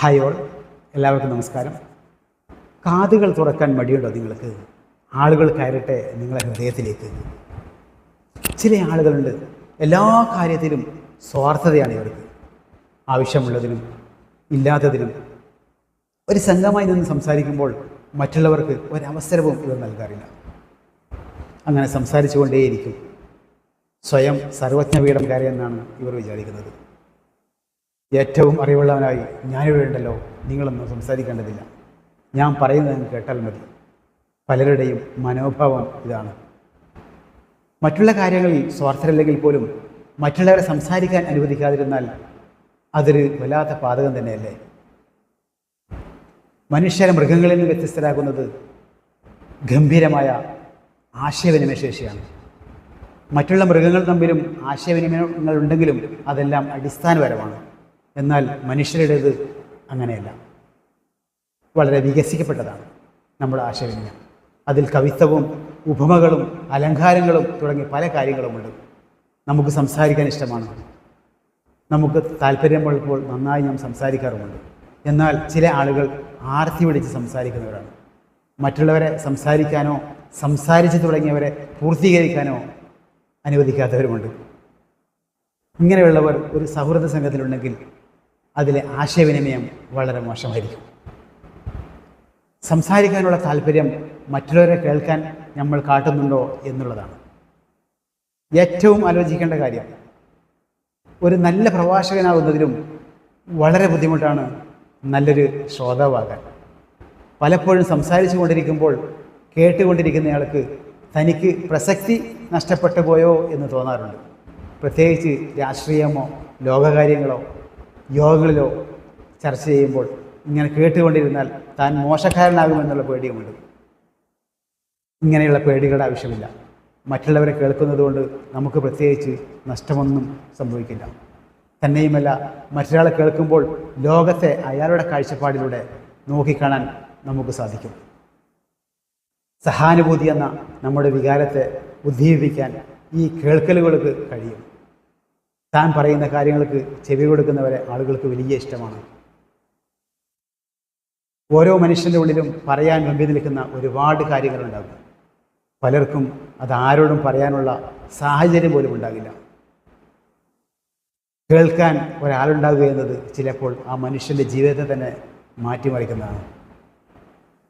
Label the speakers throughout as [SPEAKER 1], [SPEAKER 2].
[SPEAKER 1] Hi all എല്ലാവർക്കും നമസ്കാരം. കാതുകൾ തുറക്കാൻ മടിയുണ്ടോ നിങ്ങൾക്ക്? ആളുകൾ കയറട്ടെ നിങ്ങളെ ഹൃദയത്തിലേക്ക്. ചില ആളുകളുണ്ട് എല്ലാ കാര്യത്തിലും സ്വാർത്ഥതയാണ് ഇവർക്ക്. ആവശ്യമുള്ളതിനും ഇല്ലാത്തതിനും. ഒരു സംഘമായി നിന്ന് സംസാരിക്കുമ്പോൾ മറ്റുള്ളവർക്ക് ഒരവസരവും ഇവർ നൽകാറില്ല. അങ്ങനെ സംസാരിച്ചുകൊണ്ടേയിരിക്കും. സ്വയം സർവജ്ഞപീഠം കയറിയെന്നാണ് ഇവർ വിചാരിക്കുന്നത്. ഏറ്റവും അറിവുള്ളവനായി ഞാനിവിടെ ഉണ്ടല്ലോ. നിങ്ങളൊന്നും സംസാരിക്കേണ്ടതില്ല. ഞാൻ പറയുന്നത് കേട്ടാൽ മതി. പലരുടെയും മനോഭാവം ഇതാണ്. മറ്റുള്ള കാര്യങ്ങളിൽ സ്വാർത്ഥരല്ലെങ്കിൽ പോലും മറ്റുള്ളവരെ സംസാരിക്കാൻ അനുവദിക്കാതിരുന്നാൽ അതൊരു വല്ലാത്ത പാതകം തന്നെയല്ലേ? മനുഷ്യരെ മൃഗങ്ങളിൽ നിന്ന് വ്യത്യസ്തരാക്കുന്നത് ഗംഭീരമായ ആശയവിനിമയ ശേഷിയാണ്. മറ്റുള്ള മൃഗങ്ങൾ തമ്മിലും ആശയവിനിമയങ്ങൾ ഉണ്ടെങ്കിലും അതെല്ലാം അടിസ്ഥാനപരമാണ്. എന്നാൽ മനുഷ്യരുടേത് അങ്ങനെയല്ല. വളരെ വികസിക്കപ്പെട്ടതാണ് നമ്മുടെ ആശയവിനിമയം. അതിൽ കവിത്വവും ഉപമകളും അലങ്കാരങ്ങളും തുടങ്ങി പല കാര്യങ്ങളുമുണ്ട്. നമുക്ക് സംസാരിക്കാൻ ഇഷ്ടമാണ്. നമുക്ക് താല്പര്യമുള്ളപ്പോൾ നന്നായി നാം സംസാരിക്കാറുമുണ്ട്. എന്നാൽ ചില ആളുകൾ ആർത്തി പിടിച്ച് സംസാരിക്കുന്നവരാണ്. മറ്റുള്ളവരെ സംസാരിക്കാനോ സംസാരിച്ചു തുടങ്ങിയവരെ പൂർത്തീകരിക്കാനോ അനുവദിക്കാത്തവരുമുണ്ട്. ഇങ്ങനെയുള്ളവർ ഒരു സൗഹൃദ സംഘത്തിലുണ്ടെങ്കിൽ അതിലെ ആശയവിനിമയം വളരെ മോശമായിരിക്കും. സംസാരിക്കാനുള്ള താല്പര്യം മറ്റുള്ളവരെ കേൾക്കാൻ നമ്മൾ കാട്ടുന്നുണ്ടോ എന്നുള്ളതാണ്. ഏറ്റവും ആലോചിക്കേണ്ട കാര്യം ഒരു നല്ല പ്രഭാഷകനാകുന്നതിലും വളരെ ബുദ്ധിമുട്ടാണ് നല്ലൊരു ശ്രോതാവാകാൻ. പലപ്പോഴും സംസാരിച്ചു കൊണ്ടിരിക്കുമ്പോൾ കേട്ടുകൊണ്ടിരിക്കുന്നയാൾക്ക് തനിക്ക് പ്രസക്തി നഷ്ടപ്പെട്ടു പോയോ എന്ന് തോന്നാറുണ്ട്. പ്രത്യേകിച്ച് രാഷ്ട്രീയമോ ലോകകാര്യങ്ങളോ യോഗങ്ങളിലോ ചർച്ച ചെയ്യുമ്പോൾ ഇങ്ങനെ കേട്ടുകൊണ്ടിരുന്നാൽ താൻ മോശക്കാരനാകുമെന്നുള്ള പേടിയുമുണ്ട്. ഇങ്ങനെയുള്ള പേടികളുടെ ആവശ്യമില്ല. മറ്റുള്ളവരെ കേൾക്കുന്നത് കൊണ്ട് നമുക്ക് പ്രത്യേകിച്ച് നഷ്ടമൊന്നും സംഭവിക്കില്ല. തന്നെയുമല്ല മറ്റൊരാളെ കേൾക്കുമ്പോൾ ലോകത്തെ അയാളുടെ കാഴ്ചപ്പാടിലൂടെ നോക്കിക്കാണാൻ നമുക്ക് സാധിക്കും. സഹാനുഭൂതി എന്ന നമ്മുടെ വികാരത്തെ ഉദ്ദീപിക്കാൻ ഈ കേൾക്കലുകൾക്ക് കഴിയും. താൻ പറയുന്ന കാര്യങ്ങൾക്ക് ചെവി കൊടുക്കുന്നവരെ ആളുകൾക്ക് വലിയ ഇഷ്ടമാണ്. ഓരോ മനുഷ്യന്റെ ഉള്ളിലും പറയാൻ മുമ്പിൽ നിൽക്കുന്ന ഒരുപാട് കാര്യങ്ങളുണ്ടാകും. പലർക്കും അത് ആരോടും പറയാനുള്ള സാഹചര്യം പോലും ഉണ്ടാകില്ല. കേൾക്കാൻ ഒരാളുണ്ടാകുക എന്നത് ചിലപ്പോൾ ആ മനുഷ്യന്റെ ജീവിതത്തെ തന്നെ മാറ്റിമറിക്കുന്നതാണ്.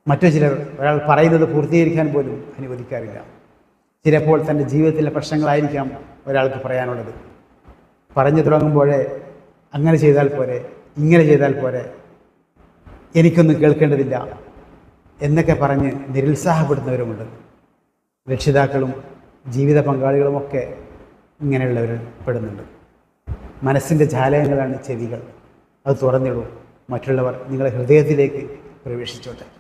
[SPEAKER 1] മറ്റു ചിലർ ഒരാൾ പറയുന്നത് പൂർത്തീകരിക്കാൻ പോലും അനുവദിക്കാറില്ല. ചിലപ്പോൾ തന്റെ ജീവിതത്തിലെ പ്രശ്നങ്ങളായിരിക്കാം ഒരാൾക്ക് പറയാനുള്ളത്. പറഞ്ഞു തുടങ്ങുമ്പോഴേ അങ്ങനെ ചെയ്താൽ പോരെ ഇങ്ങനെ ചെയ്താൽ പോരെ എനിക്കൊന്നും കേൾക്കേണ്ടതില്ല എന്നൊക്കെ പറഞ്ഞ് നിരുത്സാഹപ്പെടുന്നവരുമുണ്ട്. രക്ഷിതാക്കളും ജീവിത പങ്കാളികളുമൊക്കെ ഇങ്ങനെയുള്ളവർ പെടുന്നുണ്ട്. മനസ്സിന്റെ ജാലകങ്ങളാണ് ചെവികൾ. അത് തുറന്നിടൂ. മറ്റുള്ളവർ നിങ്ങളുടെ ഹൃദയത്തിലേക്ക് പ്രവേശിച്ചോട്ടെ.